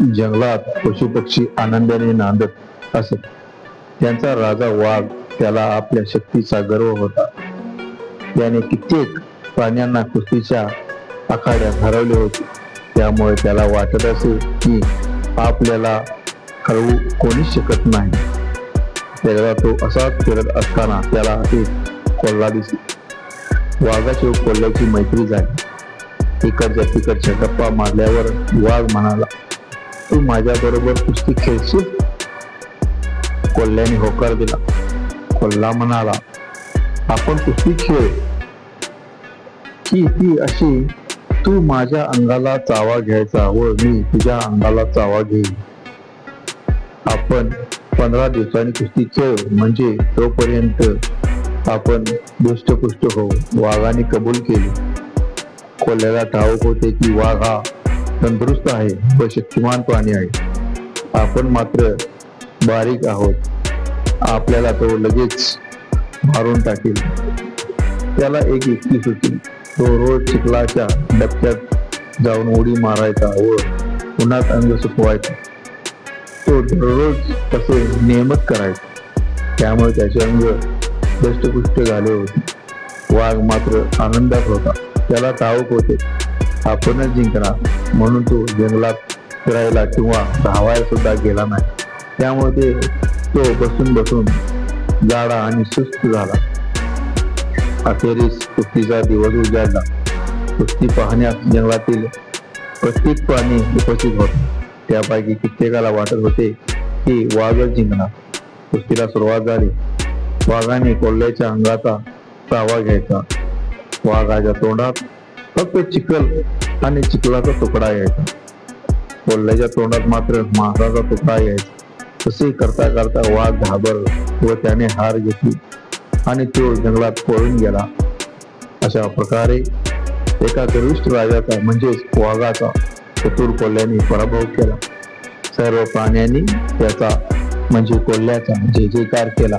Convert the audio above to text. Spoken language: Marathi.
जंगलात पशु पक्षी आनंदाने नांदत असत त्यांचा राजा वाघ त्याला आपल्या शक्तीचा गर्व होता. त्याने कित्येक प्राण्यांना कुस्तीच्या आखाड्यात हरवले होते. त्यामुळे त्याला वाटत असे की आपल्याला हरवू कोणीच शकत नाही. त्याला तो असाच फिरत असताना त्याला ते कोल्हा दिसली. वाघाची व कोल्ह्याची मैत्री झाली. इकडच्या तिकडच्या गप्पा मारल्यावर वाघ म्हणाला तू माझ्या बरोबर कुस्ती खेळशील? कोल्ह्याने होकार दिला. कोल्हा म्हणाला आपण कुस्ती खेळ. की ती अशी तू माझ्या अंगाला चावा घ्यायचा व मी तुझ्या अंगाला चावा घेईन. आपण पंधरा दिवसांनी कुस्ती खेळ म्हणजे तोपर्यंत आपण दुष्टपुष्ट होऊ. वाघाने कबूल केली. कोल्ह्याला ठाऊक होते की वाघ हा तंदुरुस्त आहे व शक्तिमान प्राणी आहे. आपण मात्र बारीक आहोत. आपल्याला तो लगेच मारून टाकेल. त्याला एक युक्ती सुचली. तो रोज चिखलाच्या डबक्यात जाऊन उडी मारायचा व उन्हात अंग सुकवायचा. तो दररोज तसे नियमित करायचा. त्यामुळे त्याचे अंग दष्टपुष्ट झाले होते. वाघ मात्र आनंदात होता. त्याला ठाऊक होते. आपणच जिंकणार. म्हणून तो जंगलात फिरायला किंवा धावायला सुद्धा गेला नाही. त्यामुळे ते तो बसून बसून जाडा आणि सुस्त झाला. अखेरीस कुस्तीचा दिवस उजाडला. कुस्ती पाहण्यास जंगलातील प्रत्येक प्राणी उपस्थित होते. त्यापैकी कित्येकाला वाटत होते की वाघच जिंकणार. कुस्तीला सुरुवात झाली. वाघाने कोल्ह्याच्या अंगाचा तावा घ्यायचा. वाघाच्या तोंडात फक्त चिखल आणि चिखलाचा तुकडा यायचा. कोल्ह्याच्या तोंडात मात्र मांसाचा तुकडा यायचा. तसे करता करता वाघ घाबर व त्याने हार घेतली आणि तो जंगलात पळून गेला. अशा प्रकारे एका गर्विष्ठ राजाचा म्हणजेच वाघाचा चतुर कोल्ह्याने पराभव केला. सर्व प्राण्यांनी त्याचा म्हणजे कोल्ह्याचा जय जयकार केला.